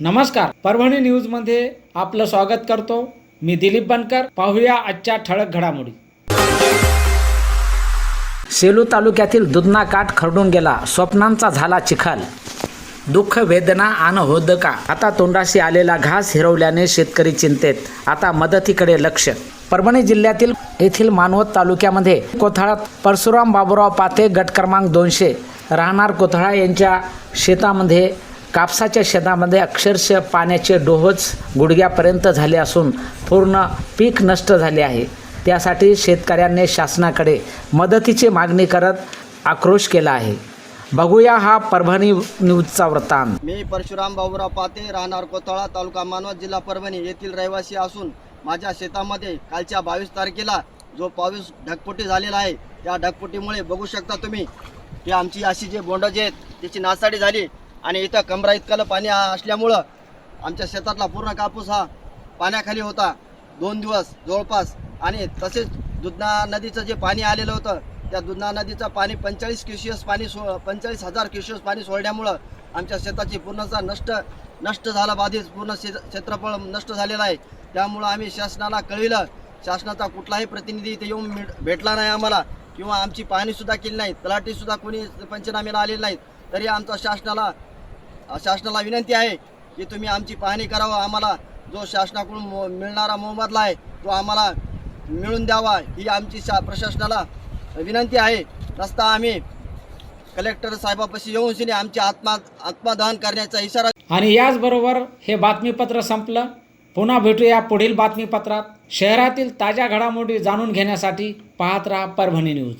नमस्कार. परभणी न्यूजमध्ये आपलं स्वागत करतो. मी दिलीप बनकर. पाहूया आजच्या ठळक घडामोडी. सेलू तालुक्यातील दुधना काठ खरडून गेला. स्वप्नांचा झाला चिखल. दुःख वेदना आन होदका. आता तोंडाशी आलेला घास हिरवल्याने शेतकरी चिंतेत. आता मदतीकडे लक्ष. परभणी जिल्ह्यातील येथील मानवत तालुक्यामध्ये कोथळात परशुराम बाबुराव पाते गट क्रमांक दोनशे. राहणार कोथळा यांच्या शेतामध्ये कापसाच्या शेतामध्ये अक्षरशः पाण्याचे डोहच गुडघ्यापर्यंत झाले असून पूर्ण पीक नष्ट झाले आहे. त्यासाठी शेतकऱ्यांनी शासनाकडे मदतीची मागणी करत आक्रोश केला आहे. बघूया हा परभणी न्यूजचा वृत्तांत. मी परशुराम बाबुराव पाते राहणार कोथळा तालुका मानवत जिल्हा परभणी येथील रहिवासी असून माझ्या शेतामध्ये कालच्या बावीस तारखेला जो पाऊस ढगपुटी झालेला आहे त्या ढगपुटीमुळे बघू शकता तुम्ही की आमची अशी जे बोंड जे आहेत त्याची नासाडी झाली. आणि इथं कमरा इतकं पाणी असल्यामुळं आमच्या शेतातला पूर्ण कापूस हा पाण्याखाली होता. दोन दिवस जवळपास. आणि तसेच दुधना नदीचं जे पाणी आलेलं होतं त्या दुधना नदीचं पाणी पंचेचाळीस क्युशियस पाणी सो पंचेचाळीस हजार क्युशियस पाणी सोडल्यामुळं आमच्या शेताची पूर्णचा नष्ट नष्ट झाला बाधित. पूर्ण शे क्षेत्रफळ नष्ट झालेलं आहे. त्यामुळं आम्ही शासनाला कळविलं. शासनाचा कुठलाही प्रतिनिधी इथे येऊन भेट- भेटला नाही आम्हाला. किंवा आमची पाहणीसुद्धा केली नाही. तलाठीसुद्धा कोणी पंचनामेला आलेली नाहीत तरी आमचा शासनाला शासनाला विनंती आहे की तुम्ही आमची पाहणी करावं. आम्हाला जो शासनाकडून मो- मिळणारा मोबदला आहे तो आम्हाला मिळून द्यावा ही आमची शा प्रशासनाला विनंती आहे. रस्ता आम्ही कलेक्टर साहेबापाशी येऊन शिने आमची आत्मा आत्मादहन करण्याचा इशारा आणि याचबरोबर हे बातमीपत्र संपलं. पुन्हा भेटूया पुढील बातमीपत्रात. शहरातील ताज्या घडामोडी जाणून घेण्यासाठी पाहत राहा परभणी न्यूज.